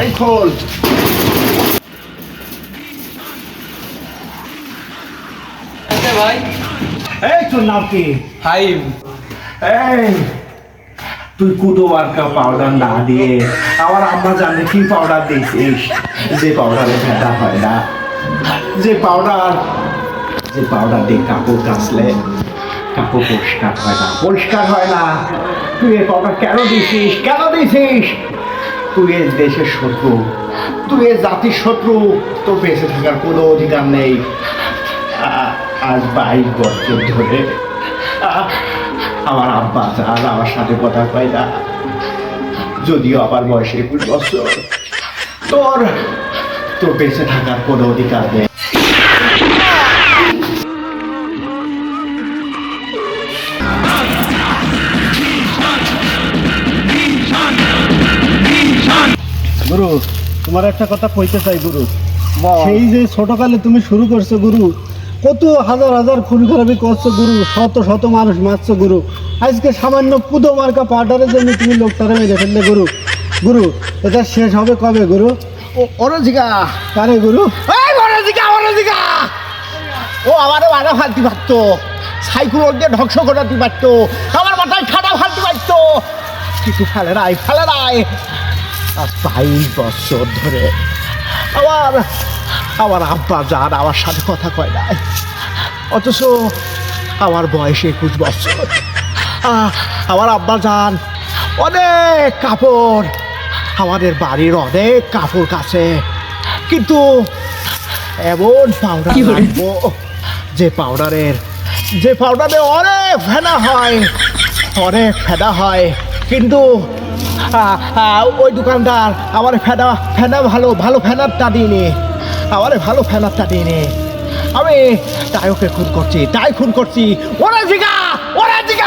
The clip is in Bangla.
এই খোল। আচ্ছা ভাই। এই তোর নাম কি? ফাইভ এই তুই কুটো মার্কা পাউডার না দিয়ে আমার আম্মা জানে কি পাউডার দিয়েছিস? যে পাউডারে ভেদা হয় না। যে পাউডার যে পাউডার দিয়ে কাপড় কাচলে কাপড় পরিষ্কার হয় না। পরিষ্কার হয় না। তুই এই পাউডার কেন দিছিস কেন দিছিস তুই এ দেশের শত্রু। তুই এ জাতির শত্রু। তোর বেঁচে থাকার কোনো অধিকার নেই। আজ বাইশ বছর ধরে আমার আব্বা আর আমার সাথে কথা কয় না। যদিও আমার বয়স একুশ বছর। তোর তোর বেঁচে থাকার কোনো অধিকার নেই। গুরু তোমার একটা কথা কইতে চাই গুরু। সেই যে ছোটকালে তুমি শুরু করছ গুরু কত হাজার হাজার খুন খারাপি করছ গুরু শত শত মানুষ মারছো গুরু। আজকে সামান্য পুদো মার্কা পাউডারের জন্য তুমি লোকটারে মেরে ফেললে গুরু। গুরু এটা শেষ হবে কবে গুরু? অরজিকা কারে গুরু? অরজিকা অরজিকা ও আমারও মাথা ফালতে পারতো সাইকেল দিয়ে ধ্বংস করাতে পারতো। আমার মাথায় ঠাডা ফালতে পারতো কিছু ফেলে নাই ফেলে নাই। আজ বাইশ বছর ধরে আমার আমার আব্বা যান আমার সাথে কথা কয় নাই অথচ আমার বয়স একুশ বছর। আমার আব্বা যান অনেক কাপড় আমাদের বাড়ির অনেক কাপড় কাছে। কিন্তু এমন পাউডার রাখব যে পাউডারের যে পাউডারে অনেক ফেনা হয় অনেক ফেনা হয় কিন্তু ওই দোকানদার আমার ফেনা ফেনা ভালো ভালো ফেনারটা দিইনি আমার ভালো ফেনারটা দিইনি আমি তাই ওকে খুন করছি, তাই খুন করছি। ওরা জিগা ওরা জিগা!